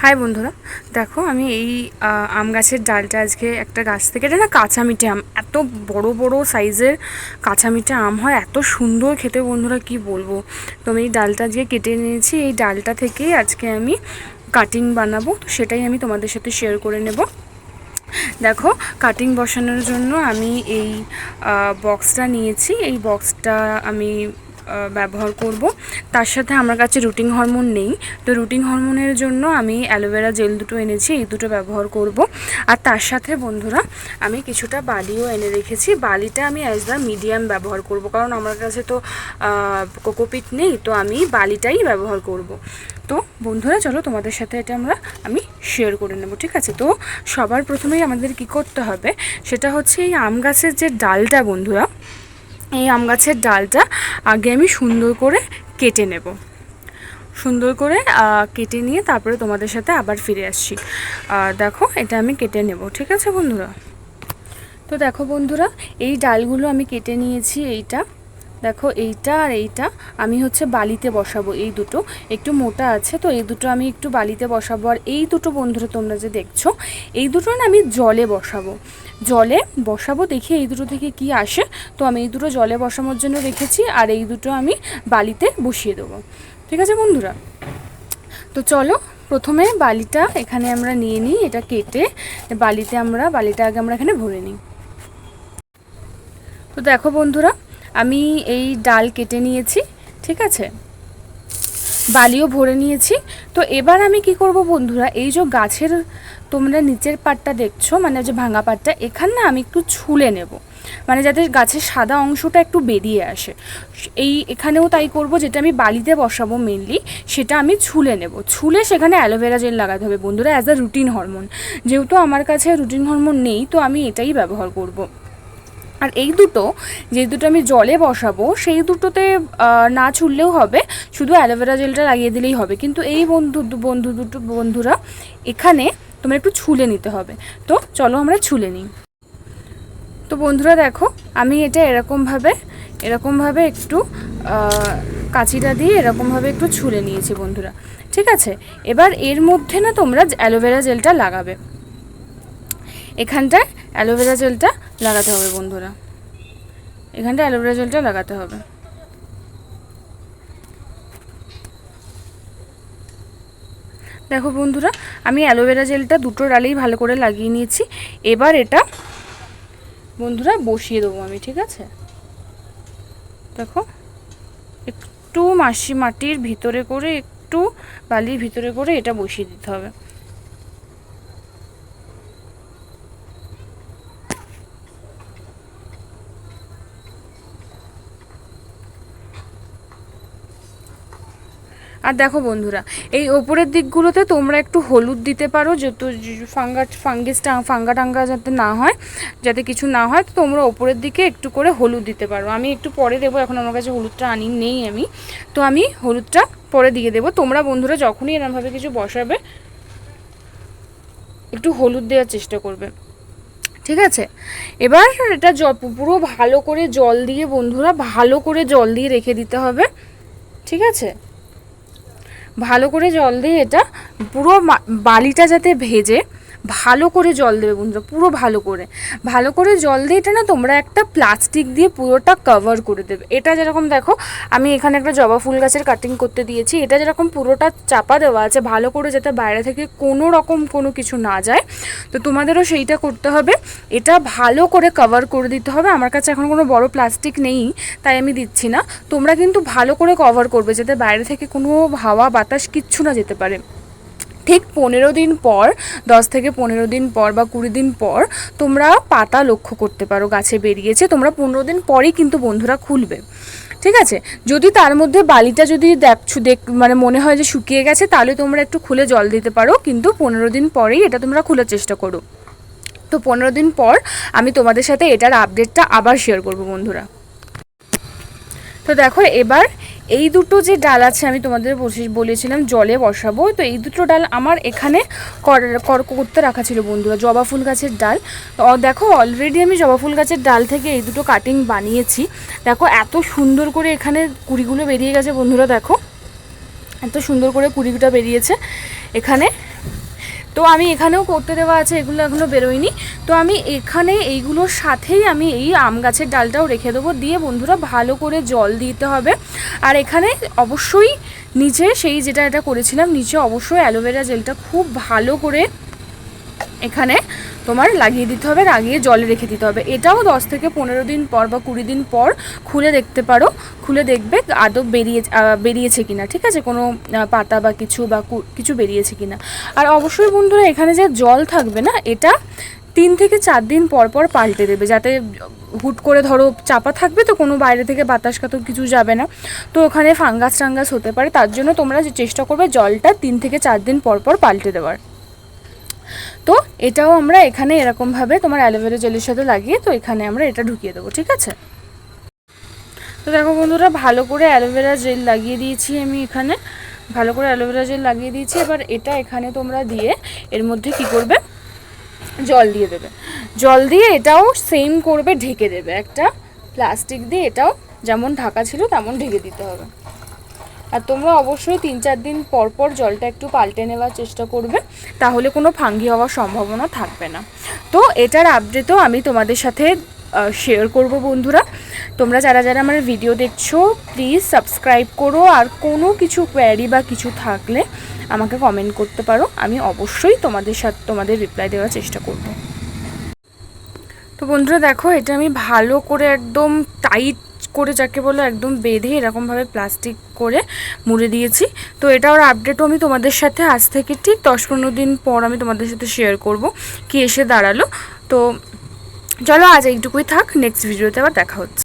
High বন্ধুরা, দেখো আমি এই আম গাছের ডালটা আজকে একটা গাছ থেকে, এটা না কাঁচা মিঠে আম, এত বড় বড় সাইজের কাঁচা মিঠে আম হয়, এত সুন্দর খেতে বন্ধুরা, কি বলব। তো আমি এই ডালটা আজকে কেটে নিয়েছি, এই ডালটা থেকেই আজকে আমি কাটিং বানাবো, তো সেটাই আমি তোমাদের সাথে শেয়ার করে নেব। দেখো কাটিং বসানোর জন্য আমি এই বক্সটা নিয়েছি, এই বক্সটা আমি ব্যবহার করব। তার সাথে আমার কাছে রুটিন হরমোন নেই। তো রুটিন হরমোনের জন্য আমি অ্যালোভেরা জেল দুটো এনেছি, এই দুটো ব্যবহার করব। আর তার সাথে বন্ধুরা, আমি কিছুটা বালিও এনে রেখেছি। বালিটা আমি অ্যাজ দ্য মিডিয়াম ব্যবহার করব। কারণ আমার কাছে তো কোকোপিট নেই, তো আমি বালিটাই ব্যবহার করব। তো বন্ধুরা, চলো তোমাদের সাথে এটা আমরা, আমি শেয়ার করে নেব, ঠিক আছে? তো সবার প্রথমেই আমাদের কি করতে হবে? সেটা হচ্ছে এই আম গাছের যে ডালটা বন্ধুরা এই আম গাছের ডালটা আগে আমি সুন্দর করে কেটে নেব। সুন্দর করে কেটে নিয়ে তারপরে তোমাদের সাথে আবার ফিরে আসছি। দেখো, এটা আমি কেটে নেব, ঠিক আছে বন্ধুরা? তো দেখো বন্ধুরা, এই ডালগুলো আমি কেটে নিয়েছি, এইটা। দেখো এইটা আর এইটা, আমি হচ্ছে বালিতে বসাবো এই দুটো। একটু মোটা আছে তো, এই দুটো আমি একটু বালিতে বসাবো। আর এই দুটো বন্ধুরা তোমরা যে দেখছ, এই দুটো না আমি জলে বসাবো। জলে বসাবো দেখি এই দুটো থেকে কি আসে। তো আমি এই দুটো জলে বসানোর জন্য রেখেছি, আর এই দুটো আমি বালিতে বসিয়ে দেবো। ঠিক আছে বন্ধুরা? তো চলো, প্রথমে বালিটা এখানে আমরা নিয়ে নিই, এটা কেটে বালিতে আমরা, বালিটা আগে আমরা এখানে ভরে নিই। তো দেখো বন্ধুরা আমি এই ডাল কেটে নিয়েছি, ঠিক আছে? বালিও ভরে নিয়েছি। তো এবার আমি কি করব বন্ধুরা, এই যে গাছের তোমরা নিচের পাটটা দেখছ মানে যে ভাঙা পাটটা এখান না আমি একটু ছুলে নেব। মানে যাতে গাছের সাদা অংশটা একটু বেরিয়ে আসে। এই এখানেও তাই করব, যেটা আমি বালিতে বসাবো মেনলি সেটা আমি ছুলে নেব। ছুলে সেখানে অ্যালোভেরা জেল লাগাতে হবে বন্ধুরা অ্যাজ আ রুটিন হরমোন যেহেতু আমার কাছে রুটিন হরমোন নেই, তো আমি এটাই ব্যবহার করব। আর এই দুটো, যে দুটো আমি জলে বসাবো, সেই দুটোতে না ছুললেও হবে, শুধু অ্যালোভেরা জেলটা লাগিয়ে দিলেই হবে। কিন্তু এই বন্ধু বন্ধু দুটো, বন্ধুরা, এখানে তোমরা একটু ছুলে নিতে হবে। তো চলো আমরা ছুলে নিই। তো বন্ধুরা দেখো, আমি এটা এরকমভাবে এরকমভাবে একটু কাঁচিটা দিয়ে এরকমভাবে একটু ছুলে নিয়েছি বন্ধুরা। ঠিক আছে? এবার এর মধ্যে না তোমরা অ্যালোভেরা জেলটা লাগাবে। এখানটায় অ্যালোভেরা জেলটা লাগাতে হবে বন্ধুরা। এখানটা অ্যালোভেরা জেলটা লাগাতে হবে। দেখো বন্ধুরা, আমি অ্যালোভেরা জেলটা দুটো ডালেই ভালো করে লাগিয়ে নিয়েছি। এবার এটা বন্ধুরা বসিয়ে দেবো আমি, ঠিক আছে? দেখো, একটু মাসি মাটির ভিতরে করে, একটু বালির ভিতরে করে এটা বসিয়ে দিতে হবে। আর দেখো বন্ধুরা, এই ওপরের দিকগুলোতে তোমরা একটু হলুদ দিতে পারো, যত ফাঙ্গা ফাঙ্গিসটা ফাঙ্গা টাঙ্গা যাতে না হয়, যাতে কিছু না হয়, তো তোমরা ওপরের দিকে একটু করে হলুদ দিতে পারো। আমি একটু পরে দেবো, এখন আমার কাছে হলুদটা আনি নেই আমি। তো আমি হলুদটা পরে দিয়ে দেবো। তোমরা বন্ধুরা যখনই এরমভাবে কিছু বসাবে, একটু হলুদ দেওয়ার চেষ্টা করবে। ঠিক আছে? এবার এটা পুরো ভালো করে জল দিয়ে বন্ধুরা, ভালো করে জল দিয়ে রেখে দিতে হবে। ঠিক আছে? ভালো করে জল দিয়ে এটা পুরো বালিটা যাতে ভেজে ভালো করে জল দেবে বন্ধুরা, পুরো ভালো করে। ভালো করে জল দিয়ে এটা না তোমরা একটা প্লাস্টিক দিয়ে পুরোটা কভার করে দেবে। এটা যেরকম দেখো, আমি এখানে একটা জবা ফুল গাছের কাটিং করতে দিয়েছি। এটা যেরকম পুরোটা চাপা দেওয়া আছে, ভালো করে যাতে বাইরে থেকে কোনো রকম কোনো কিছু না যায়। তো তোমাদেরও সেইটা করতে হবে। এটা ভালো করে কভার করে দিতে হবে। আমার কাছে এখন কোনো বড় প্লাস্টিক নেই, তাই আমি দিচ্ছি না। তোমরা কিন্তু ভালো করে কভার করবে, যাতে বাইরে থেকে কোনো হাওয়া, বাতাস কিচ্ছু না যেতে পারে। ঠিক পনেরো দিন পর, দশ থেকে পনেরো দিন পর বা কুড়ি দিন পর তোমরা পাতা লক্ষ্য করতে পারো গাছে বেরিয়েছে, তোমরা পনেরো দিন পরেই কিন্তু বন্ধুরা খুলবে। ঠিক আছে? যদি তার মধ্যে বালিটা যদি দেখছ দেখ মানে মনে হয় যে শুকিয়ে গেছে, তাহলে তোমরা একটু খুলে জল দিতে পারো, কিন্তু পনেরো দিন পরেই এটা তোমরা খোলার চেষ্টা করো। তো পনেরো দিন পর আমি তোমাদের সাথে এটার আপডেটটা আবার শেয়ার করব বন্ধুরা। তো দেখো, এবার এই দুটো যে ডাল আছে, আমি তোমাদের বলেছিলাম জলে বসাবো, তো এই দুটো ডাল আমার এখানে কর- কর, করতে রাখা ছিল বন্ধুরা, জবা ফুল গাছের ডাল। দেখো অলরেডি আমি জবা ফুল গাছের ডাল থেকে এই দুটো কাটিং বানিয়েছি। দেখো এত সুন্দর করে এখানে কুড়িগুলো বেরিয়ে গেছে বন্ধুরা, দেখো। এত সুন্দর করে কুড়িটা বেরিয়েছে এখানে। তো আমি এখানেও করতে দেওয়া আছে, এগুলো এখনও বেরোয়নি। তো আমি এখানে এইগুলোর সাথেই আমি এই আম গাছের ডালটাও রেখে দেবো। দিয়ে বন্ধুরা ভালো করে জল দিতে হবে। আর এখানে অবশ্যই নিচে সেই যেটা এটা করেছিলাম, নিচে অবশ্যই অ্যালোভেরা জেলটা খুব ভালো করে এখানে তোমার লাগিয়ে দিতে হবে লাগিয়ে জলে রেখে দিতে হবে। এটাও দশ থেকে পনেরো দিন পর বা কুড়ি দিন পর খুলে দেখতে পারো। খুলে দেখবে আদৌ বেরিয়ে বেরিয়েছে কিনা, ঠিক আছে? কোনো পাতা বা কিছু বা কিছু বেরিয়েছে কিনা। আর অবশ্যই বন্ধুরা, এখানে যে জল থাকবে না, এটা তিন থেকে চার দিন পর পর পাল্টে দেবে। যাতে হুট করে ধরো চাপা থাকবে তো কোনো বাইরে থেকে বাতাস কাতর কিছু যাবে না। তো ওখানে ফাঙ্গাস টাঙ্গাস হতে পারে। তার জন্য তোমরা চেষ্টা করবে জলটা তিন থেকে চার দিন পর পর পাল্টে দেওয়ার। তো এটাও আমরা এখানে এরকমভাবে তোমার অ্যালোভেরা জেলের সাথে লাগিয়ে তো এখানে আমরা এটা ঢুকিয়ে দেবো, ঠিক আছে? তো দেখো বন্ধুরা, ভালো করে অ্যালোভেরা জেল লাগিয়ে দিয়েছি আমি এখানে। ভালো করে অ্যালোভেরা জেল লাগিয়ে দিয়েছি। এবার এটা এখানে তোমরা দিয়ে এর মধ্যে কি করবে? জল দিয়ে দেবে। জল দিয়ে এটাও সেম করবে, ঢেকে দেবে। একটা প্লাস্টিক দিয়ে এটাও যেমন ঢাকা ছিল তেমন ঢেকে দিতে হবে। আর তোমরা অবশ্যই তিন চার দিন পর পর জলটা একটু পাল্টে নেওয়ার চেষ্টা করবে, তাহলে কোনো ফাঙ্গি হওয়ার সম্ভাবনা থাকবে না। তো এটার আপডেটও আমি তোমাদের সাথে শেয়ার করব বন্ধুরা। তোমরা যারা যারা আমার ভিডিও দেখছ প্লিজ সাবস্ক্রাইব করো। আর কোনো কিছু কোয়ারি বা কিছু থাকলে আমাকে কমেন্ট করতে পারো। আমি অবশ্যই তোমাদের সাথে, তোমাদের রিপ্লাই দেওয়ার চেষ্টা করব। তো বন্ধুরা দেখো, এটা আমি ভালো করে একদম টাইট করে যাকে বলো একদম বেঁধে এরকমভাবে প্লাস্টিক করে মুড়ে দিয়েছি। তো এটা ওর আপডেটও আমি তোমাদের সাথে আজ থেকে ঠিক দশ পনেরো দিন পর আমি তোমাদের সাথে শেয়ার করব কি এসে দাঁড়াল। তো চলো আজ এইটুকুই থাক নেক্সট ভিডিওতে আবার দেখা হচ্ছে।